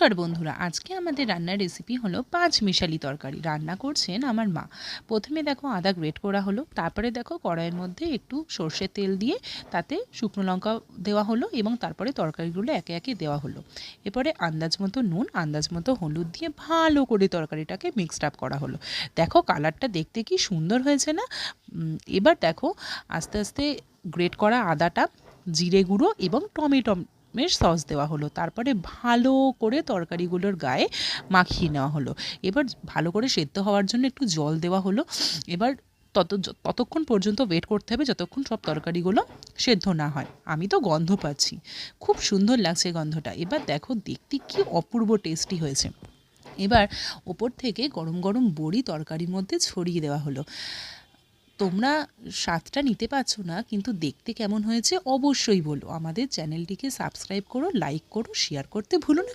নমস্কার বন্ধুরা, আজকে আমাদের রান্নার রেসিপি হলো পাঁচ মিশালি তরকারি। রান্না করছেন আমার মা। প্রথমে দেখো আদা গ্রেট করা হলো, তারপরে দেখো কড়াইয়ের মধ্যে একটু সর্ষের তেল দিয়ে তাতে শুকনো লঙ্কা দেওয়া হলো এবং তারপরে তরকারিগুলো একে একে দেওয়া হলো। এরপরে আন্দাজ মতো নুন, আন্দাজ মতো হলুদ দিয়ে ভালো করে তরকারিটাকে মিক্সড আপ করা হলো। দেখো কালারটা দেখতে কি সুন্দর হয়েছে না? এবার দেখো আস্তে আস্তে গ্রেট করা আদাটা, জিরে গুঁড়ো এবং টমেটো এর সস দেওয়া হলো। তারপরে ভালো করে তরকারিগুলোর গায়ে মাখিয়ে নেওয়া হলো। এবার ভালো করে সেদ্ধ হওয়ার জন্য একটু জল দেওয়া হলো। এবার তত ততক্ষণ পর্যন্ত ওয়েট করতে হবে যতক্ষণ সব তরকারিগুলো সেদ্ধ না হয়। আমি তো গন্ধ পাচ্ছি। খুব সুন্দর লাগছে গন্ধটা। এবার দেখো দেখতে কি অপূর্ব টেস্টি হয়েছে। এবার ওপর থেকে গরম গরম বড়ি তরকারির মধ্যে ছড়িয়ে দেওয়া হলো। তোমরা স্বাদটা নিতে পারছ না, কিন্তু দেখতে কেমন হয়েছে অবশ্যই বলো আমাদের চ্যানেলটিকে সাবস্ক্রাইব করো লাইক করো শেয়ার করতে ভুলো না।